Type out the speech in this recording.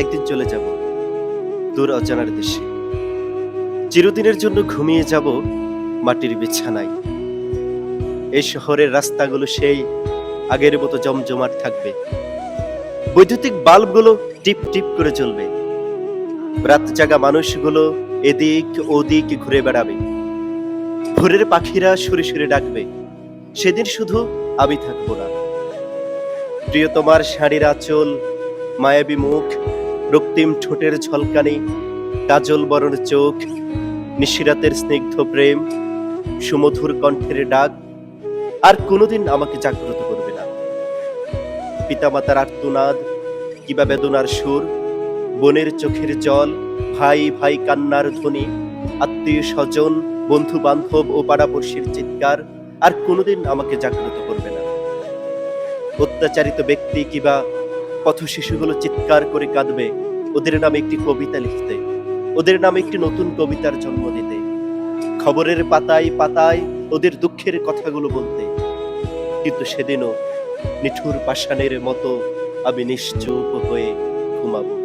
একদিন চলে যাব, দূর অজানার দেশে। চিরদিনের জন্য ঘুমিয়ে যাব মাটির বিছানায়। এই শহরের রাস্তাগুলো সেই আগের মতো জমজমাট থাকবে। বৈদ্যুতিক বাল্বগুলো টিপ টিপ করে চলবে রাত জাগা মানুষগুলো এদিক ওদিক ঘুরে বেড়াবে। ভোরের পাখিরা সুরে সুরে ডাকবে, সেদিন শুধু আমি থাকব না। প্রিয় তোমার শাড়ির আঁচল, মায়াবী মুখ রক্তিম ঠোঁটের ঝলকানি, কাজল বরণ চোখ, নিশিরাতের স্নিগ্ধ প্রেম, সুমধুর কণ্ঠের ডাক, আর কোনোদিন আমাকে জাগ্রত করবে না। পিতামাতার আর্তনাদ, কিবা বেদনার সুর, বোনের চোখের জল, ভাই ভাই কান্নার ধ্বনি, আত্মীয় স্বজন বন্ধু বান্ধব ও পাড়াপড়শির চিৎকার, আর কোনোদিন আমাকে জাগ্রত করবে না। অত্যাচারিত ব্যক্তি কিবা পথ শিশুগুলো চিৎকার করে কাঁদবে। ওদের নামে একটি কবিতা লিখতে। ওদের নামে একটি নতুন কবিতার জন্ম দিতে। খবরের পাতায় পাতায় ওদের দুঃখের কথাগুলো বলতে। কিন্তু সেদিনও নিঠুর পাষাণের মতো আমি নিশ্চুপ হয়ে ঘুমাবো।